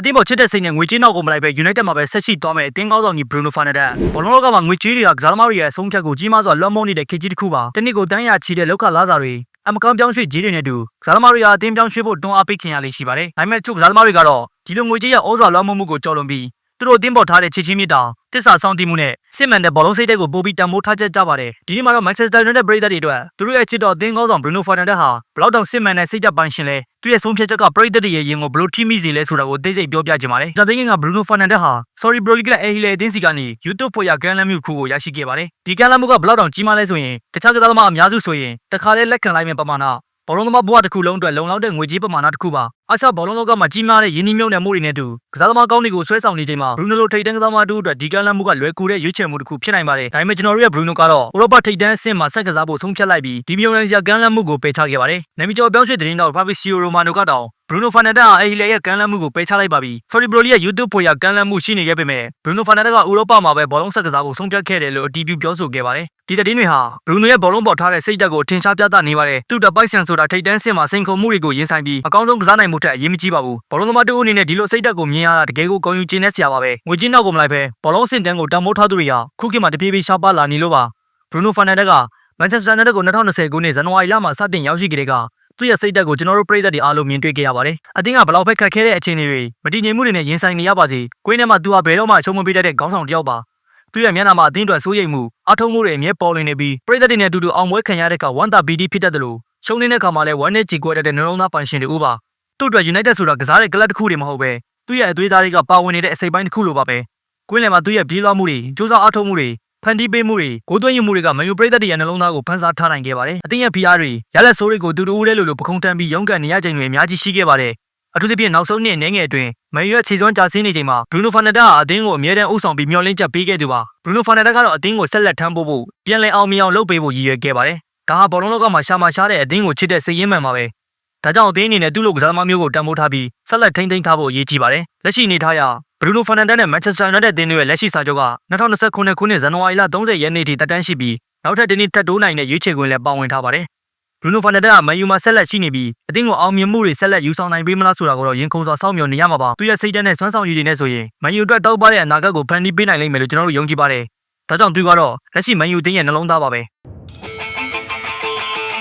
အသင်းပေါ်ချစ်တဲ့စိတ်နဲ့ငွေကြေးနောက်ကိုမလိုက်ပဲ United မှာပဲဆက်ရှိသွားမယ်အသင်းကောင်းဆောင်ကြီး Bruno Fernandes ဘောလုံးလောကမှာငွေကြေးတွေကကစားသမားတွေရဲ့အဆုံးဖြတ်ကိုကြီးမားစွာလွှမ်းမိုးနေတဲ့ခေတ်ကြီးတစ်ခုပါတနစ်ကိုတန်းရချီတဲ့လောက်ခလာစားတွေအမကန်ပြောင်းရွှေ့ကြီးတွေနဲ့တူကစားသမားတွေဟာအသင်းပြောင်းရွှေ့ဖို့တွန်းအားပေးခင်ရလေးရှိပါတယ်ဒါပေမဲ့ချုပ်ကစားသမားတွေကတော့ဒီလိုငွေကြေးရဲ့ဩဇာလွှမ်းမိုးမှုကိုကြော်လွန်ပြီး သူတို့အသင်းပေါ်ထားတဲ့ချစ်ချင်းမြတ်တာတစ္ဆာဆောင်တည်မှုနဲ့စစ်မှန်တဲ့ဘောလုံးစိတ်တဲ့ကိုပို့ပြီးတန်ဖိုးထားချက်ကြပါတယ်ဒီနေ့မှာတော့ Manchester United ပရိသတ်တွေအတွက်သူတို့ရဲ့ချစ်တော်အသင်းကောင်းဆောင် Bruno Fernandes ဟာဘလောက်တောင်စစ်မှန်တဲ့စိတ်ကြပိုင်ရှင်လဲသူရဲ့ဆုံးဖြတ်ချက်ကပရိသတ်တွေရဲ့ရင်ကိုဘလို့ထိမိစေလဲဆိုတာကိုအသေးစိတ်ပြောပြချင်ပါတယ်။ဇာသိန်းက Bruno Fernandes ဟာ Sorry Bro League ရဲ့အေဟီလေအသင်းစီကနေ YouTube ပေါ်ရကန်လမ်းမှုခုကိုရရှိခဲ့ပါတယ်။ဒီကန်လမ်းမှုကဘလောက်တောင်ကြီးမားလဲဆိုရင်တခြားကစားသမားအများစုဆိုရင်တခါလဲလက်ခံလိုက်မယ့်ပမာဏဘောလုံးသမားဘဝတစ်ခုလုံးအတွက်လုံလောက်တဲ့ငွေကြေးပမာဏတစ်ခုပါ။ အဆဘောလုံးလောကမှာကြီးမားတဲ့ယင်းနှိမ့်မြုပ်နယ်မှုတွေနဲ့တူကစားသမားကောင်းတွေကိုဆွဲဆောင်နေချိန်မှာ Bruno လိုထိပ်တန်းကစားသမားတို့အတွက်ဒီကန်လမ်းမှုကလွယ်ကူတဲ့ရွေးချယ်မှုတစ်ခုဖြစ်နိုင်ပါတယ်။ဒါပေမဲ့ကျွန်တော်တို့ရဲ့ Bruno ကတော့ဥရောပထိပ်တန်းအဆင့်မှာဆက်ကစားဖို့ဆုံးဖြတ်လိုက်ပြီးဒီမျိုးရကန်လမ်းမှုကိုပယ်ချခဲ့ပါတယ်။နမီကျော်ပြောင်းရွှေ့တဲ့တော့ Fabrizio Romano ကတော့ Bruno Fernandes ဟာအေဟီလေရဲ့ကန်လမ်းမှုကိုပယ်ချလိုက်ပါပြီ။ Sorry Bro ရဲ့ YouTube ပေါ်ရကန်လမ်းမှုရှိနေခဲ့ပေမဲ့ Bruno Fernandes ကဥရောပမှာပဲဘောလုံးဆက်ကစားဖို့ဆုံးဖြတ်ခဲ့တယ်လို့အတည်ပြုပြောဆိုခဲ့ပါတယ်။ဒီသတင်းတွေဟာ Bruno ရဲ့ဘောလုံးပေါ်ထားတဲ့စိတ်ဓာတ်ကိုထင်ရှားပြသနေပါတယ်။သူ့တပ်ပိုက်ဆန်ဆိုတာထိပ်တန်းဆင့်မှာစိန်ခေါ်မှုတွေကိုရင်ဆိုင်ပြီးအကောင်းဆုံးကစားနိုင်မှုထက်အရေးမကြီးပါဘူး။ဘောလုံးသမားတို့အနေနဲ့ဒီလိုစိတ်ဓာတ်ကိုမြင်ရတာတကယ်ကိုကောင်းယူခြင်းနဲ့ဆရာပါပဲ။ငွေကြေးနောက်ကိုမလိုက်ပဲဘောလုံးစင်တန်းကိုတန်ဖိုးထားသူတွေဟာခုခေတ်မှာတပြေးပြေးရှားပါလာနေလို့ပါ။ Bruno Fernandes က Manchester United ကို2020ခုနှစ်ဇန်နဝါရီလမှာစတင်ရောက်ရှိကြတဲ့ကသူ့ရဲ့စိတ်ဓာတ်ကိုကျွန်တော်တို့ပြည်သက်တွေအားလုံးမြင်တွေ့ခဲ့ရပါတယ်။အတင်းကဘလောက်ပဲခက်ခဲတဲ့အခြေအနေတွေမတည်ငြိမ်မှုတွေနဲ့ရင်ဆိုင်နေရပါစေ။ကိုင်းထဲမှာသူဟာဘယ်တော့မှအရှုံးမပေးတတ်တဲ့ခေါင်းဆောင်တစ်ယောက်ပါ။သူ့ရဲ့မျက်နှာမှာအတင်းအတွက်စိုးရိမ်မှုအထုံးမှုတွေအမြဲပေါ်လွင်နေပြီးပြည်သက်တွေနဲ့အတူတူအောင်ပွဲခံရတဲ့အခါဝမ်းသာပီတိဖြစ်တတ်တယ်လို့ရှုံးနေတဲ့အခါမှာလည်းဝမ်းနဲ့ကြေကွဲတတ်တဲ့နှလုံးသားပိုင်ရှင်တွေဥပါ။ သူ့အတွက် United ဆိုတာကစားတဲ့ကလပ်တစ်ခုတည်းမဟုတ်ပဲသူ့ရဲ့အသွေးသားတွေကပါဝင်နေတဲ့အစိပ်ပိုင်းတစ်ခုလိုပါပဲ။ကွင်းလယ်မှာသူ့ရဲ့ပြေးလွှားမှုတွေစူးစမ်းအားထုတ်မှုတွေဖန်တီးပေးမှုတွေကိုယ်သွင်းရမှုတွေကမန်ယူပရိသတ်တွေရဲ့နှလုံးသားကိုဖန်ဆားထားနိုင်ခဲ့ပါတယ်။အသင်းရဲ့ PR တွေရလက်ဆိုးတွေကိုတူတူဦးတဲ့လိုလိုပခုံးတန်းပြီးရုန်းကန်နေရချိန်တွေအများကြီးရှိခဲ့ပါတယ်။အထူးသဖြင့်နောက်ဆုံးနှစ်အနေငယ်အတွင်းမန်ယူရဲ့ခြေစွမ်းကြာဆင်းနေချိန်မှာဘရူနိုဖာနက်တာဟာအသင်းကိုအမြဲတမ်းအုပ်ဆောင်ပြီးမျှော်လင့်ချက်ပေးခဲ့သူပါ။ဘရူနိုဖာနက်တာကတော့အသင်းကိုဆက်လက်ထမ်းပိုးဖို့ပြန်လည်အောင်မြင်အောင်လုပ်ပေးဖို့ရည်ရွယ်ခဲ့ပါတယ်။ဒါဟာဘောလုံးလောကမှာရှာမရှားတဲ့အသင်းကိုချစ်တဲ့စိတ်ရင်းမှန်ပါပဲ။ ဒါကြောင့်အသင်းအနေနဲ့သူ့လိုကစားသမားမျိုးကိုတန်ဖိုးထားပြီးဆက်လက်ထိန်းသိမ်းထားဖို့အရေးကြီးပါတယ်။လက်ရှိအနေထားအရဘရူနိုဖာနန်ဒက်နဲ့ Manchester United တင်းတို့ရဲ့လက်ရှိစာချုပ်က2029ခုနှစ်ဇန်နဝါရီလ30ရက်နေ့ထိတက်တန်းရှိပြီးနောက်ထပ်တစ်နှစ်ထပ်တိုးနိုင်တဲ့ရွေးချယ်ခွင့်လည်းပါဝင်ထားပါတယ်။ဘရူနိုဖာနန်ဒက်ကမန်ယူမှာဆက်လက်ရှိနေပြီးအသင်းကိုအောင်မြင်မှုတွေဆက်လက်ယူဆောင်နိုင်ပေးမလားဆိုတာကိုတော့ရင်ခုန်စွာစောင့်မျှော်နေရမှာပါ။သူရဲ့စိတ်ဓာတ်နဲ့စွမ်းဆောင်ရည်တွေနဲ့ဆိုရင်မန်ယူအတွက်တောက်ပတဲ့အနာဂတ်ကိုဖန်တီးပေးနိုင်လိမ့်မယ်လို့ကျွန်တော်တို့ယုံကြည်ပါတယ်။ဒါကြောင့်သူကတော့လက်ရှိမန်ယူတင်းရဲ့နှလုံးသားပါပဲ။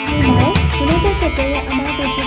ဒီမှာဒီလိုတဲ့တဲ့ရဲ့အမားကိုချစ်တဲ့ And Liverpool